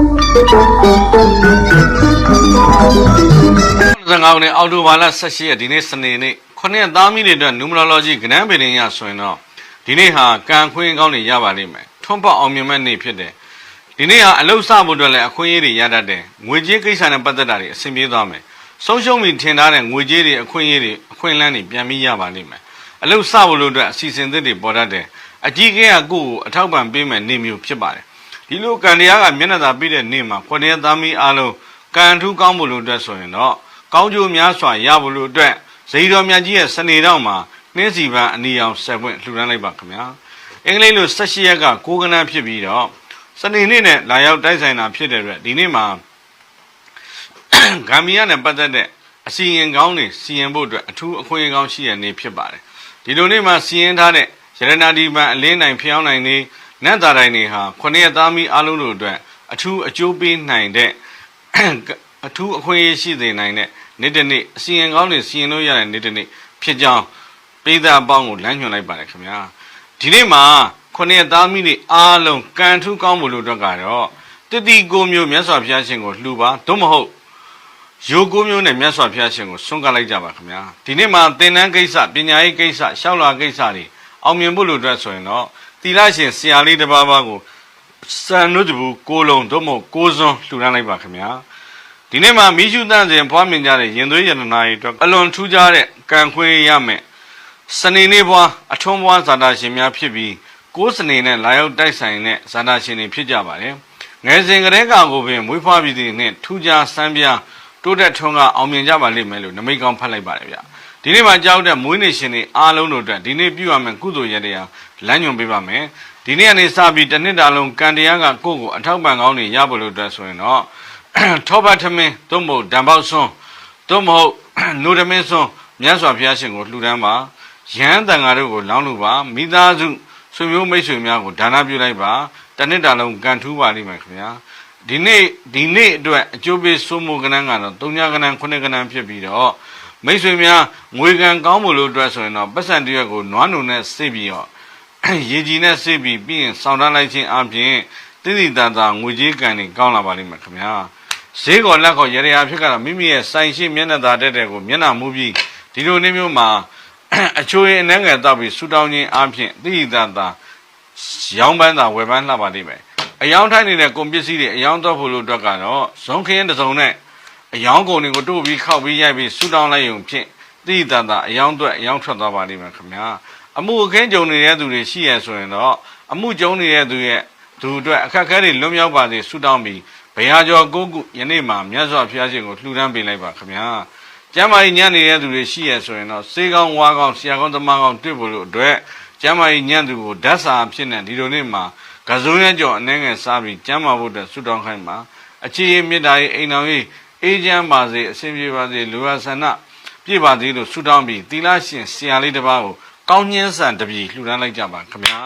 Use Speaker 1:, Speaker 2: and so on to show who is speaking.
Speaker 1: 25ခုနှစ်အောက်တိုဘာလ18ရက်ဒီနေ့စနေနေ့ခုနှစ်သားမိတွေအတွက် numerology ကဏ္ဍပင်ရဆိုရင်တော့ဒီနေ့ဟာကံခွင့်ကောင်းတွေရပါလိမ့်မယ်ထွန်းပေါက်အောင်မြင်မဲ့နေ့ဖြစ်တယ်ဒီနေ့ဟာအလုစဖို့အတွက်လည်းအခွင့်အရေးတွေရတတ်တယ်ငွေကြေးကိစ္စနဲ့ပတ်သက်တာတွေအဆင်ပြေသွားမယ်ဆုံးရှုံးပြီးထင်ထားတဲ့ငွေကြေးတွေအခွင့်အရေးတွေအခွင့်အလမ်းတွေပြန်ပြီးရပါလိမ့်မယ်အလုစဖို့လို့အတွက်အစီအစဉ်သစ်တွေပေါ်တတ်တယ်အကြီးကဲကကိုယ့်ကိုအထောက်ပံ့ပေးမဲ့နေ့မျိုးဖြစ်ပါတယ် ဒီလိုကံတရားကမျက်နှာသာပြည့်တဲ့နေ့မှာခွန်ရသားမီးအားလုံးကံထူးကောင်းမှုလို့အတွက်ဆိုရင်တော့ကောင်းကျိုးများစွာရဖို့လို့အတွက်ဇေယျတော်မြတ်ကြီးရဲ့စနေတော်မှာနှင်းစီပန်းအနီအောင်ဆက်ပွင့်လှူဒန်းလိုက်ပါခင်ဗျာအင်္ဂလိပ်လို16ရက်ကကိုးကနန်းဖြစ်ပြီးတော့စနေနေ့နဲ့လာရောက်တိုက်ဆိုင်တာဖြစ်တဲ့အတွက်ဒီနေ့မှာဂမ်ဘီယာနဲ့ပတ်သက်တဲ့အစီရင်ကောင်းတွေစီရင်ဖို့အတွက်အထူးအခွင့်အရေးကောင်းရှိတဲ့နေ့ဖြစ်ပါတယ်ဒီလိုနေ့မှာစီရင်ထားတဲ့ရတနာဒီပန်အလင်းနိုင်ဖျောင်းနိုင်နေ နတ်သားတိုင်းတွေဟာခொနည်းသားမီအားလုံးတို့အတွက်အထူးအကျိုးပေးနိုင်တဲ့အထူးအခွင့်အရေးရှိစေနိုင်တဲ့နေ့တစ်နေ့အစီရင်ကောင်းတွေစီရင်လို့ရတဲ့နေ့တစ်နေ့ဖြစ်ကြောင်းပေးသားအပေါင်းကိုလမ်းညွှန်လိုက်ပါတယ်ခင်ဗျာဒီနေ့မှာခொနည်းသားမီတွေအားလုံးကံထူးကောင်းမှုလို့အတွက်ကတော့တတိကိုမျိုးမြတ်စွာဘုရားရှင်ကိုလှူပါသို့မဟုတ်ရိုးကိုမျိုးနဲ့မြတ်စွာဘုရားရှင်ကိုဆွန့်ကပ်လိုက်ကြပါခင်ဗျာဒီနေ့မှာသင်တန်းကိစ္စပညာရေးကိစ္စရှောက်လာကိစ္စတွေအောင်မြင်ဖို့လို့အတွက်ဆိုရင်တော့ သီလရှင်ဆရာလေးတစ်ပါးပါးကိုစံတို့တဘူးကိုလုံးတို့မို့ကိုစွန်းလှူဒန်းလိုက်ပါခင်ဗျာဒီနေ့မှာမိရှုတန့်စဉ်ဖွားမြင်ကြတဲ့ရင်သွေးရတနာတွေအတွက်အလွန်ထူးခြားတဲ့ကံခွင့်ရမယ်စနေနေ့ဘွားအထွန်းဘွားဇာတာရှင်များဖြစ်ပြီးကိုးစနေနဲ့လာရောက်တိုက်ဆိုင်တဲ့ဇာတာရှင်တွေဖြစ်ကြပါတယ်ငယ်စဉ်ကတည်းကကိုပင်မွေးဖွားပြီးတဲ့နဲ့ထူးခြားစမ်းပြားတိုးတက်ထွန်းကအောင်မြင်ကြပါလိမ့်မယ်လို့နမိတ်ကောင်းဖတ်လိုက်ပါတယ်ဗျ ဒီနေ့မှာကြောက်တဲ့မွေးနေ့ရှင်တွေအားလုံးတို့အတွက်ဒီနေ့ပြုရမယ်ကုသိုလ်ရတရားလမ်းညွှန်ပေးပါမယ်ဒီနေ့ကနေစပြီးတစ်နှစ်တာလုံးကံတရားကကိုယ့်ကိုအထောက်ပံ့ကောင်းတွေရဖို့လို့အတွက်ဆိုရင်တော့ထောပတ်ထမင်းသို့မဟုတ်ဓမ္ပေါက်ဆွန်းသို့မဟုတ်နုဒမင်းဆွန်းမြတ်စွာဘုရားရှင်ကိုလှူဒန်းပါယဟန်တန်ဃာတို့ကိုလောင်းလို့ပါမိသားစုဆွေမျိုးမိတ်ဆွေများကိုဒါနပြုလိုက်ပါတစ်နှစ်တာလုံးကံထူးပါလိမ့်မယ်ခင်ဗျာဒီနေ့ဒီနေ့အတွက်အကျိုးပေးစိုးမိုးကဏ္ဍကတော့၃ညကဏ္ဍ9ကဏ္ဍဖြစ်ပြီးတော့ မိတ်ဆွေများငွေကံကောင်းမှုလို့အတွက်ဆိုရင်တော့ပတ်စံတရက်ကိုနွားနုံနဲ့စိတ်ပြီးတော့ရေကြီးနဲ့စိတ်ပြီးပြီးရင်စောင့်တန်းလိုက်ခြင်းအပြင်တိတိတန်တာငွေကြေးကံတွေကောင်းလာပါလိမ့်မယ်ခင်ဗျာဈေးကောလက်ကောရရဖြစ်ကတော့မိမိရဲ့စိုင်ရှိမျက်နှာသာတက်တဲ့ကိုမျက်နှာမူပြီးဒီလိုနေ့မျိုးမှာအချိုးရင်အနှဲငယ်တောက်ပြီးဆူတောင်းခြင်းအပြင်တိတိတန်တာရောင်းပန်းတာဝယ်ပန်းလှပါလိမ့်မယ်အယောင်ထိုက်နေတဲ့ကုန်ပစ္စည်းတွေအယောင်တော့ဖို့လို့အတွက်ကတော့ဇုံခင်းတစ်စုံနဲ့ အယောင်ကုန်တွေကိုတို့ပြီးခောက်ပြီးရိုက်ပြီးဆူတောင်းလိုက်ရုံဖြင့်တိတန်တာအယောင်အတွက်အယောင်ထွက်သွားပါလိမ့်မယ်ခင်ဗျာအမှုအခင်းကြုံနေတဲ့သူတွေရှိရဆိုရင်တော့အမှုကြုံနေတဲ့သူရဲ့သူအတွက်အခက်အခဲတွေလွတ်မြောက်ပါစေဆူတောင်းပြီးဘုရားကျော်ကိုကုယနေ့မှာမြတ်စွာဘုရားရှင်ကိုလှူဒန်းပေးလိုက်ပါခင်ဗျာကျမ်းမာရေးညံ့နေတဲ့သူတွေရှိရဆိုရင်တော့စေကောင်းဝါကောင်းဆရာကောင်းသမားကောင်းတွေ့ဖို့လို့အတွက်ကျမ်းမာရေးညံ့သူကိုဓာတ်စာဖြစ်နေဒီလိုနေ့မှာကစိုးရကြော်အနေငယ်စားပြီးကျမ်းမာဖို့အတွက်ဆုတောင်းခိုင်းပါအခြေရမေတ္တာရေးအိမ်တော်ရေး အေးချမ်းပါစေအဆင်ပြေပါစေလူဝဆန္ဒပြည့်ပါစေလို့ဆုတောင်းပြီးသီလရှင်ဆရာလေးတစ်ပါးကိုကောင်းညင်းဆန်တပြီလှူဒန်းလိုက်ကြပါခင်ဗျာ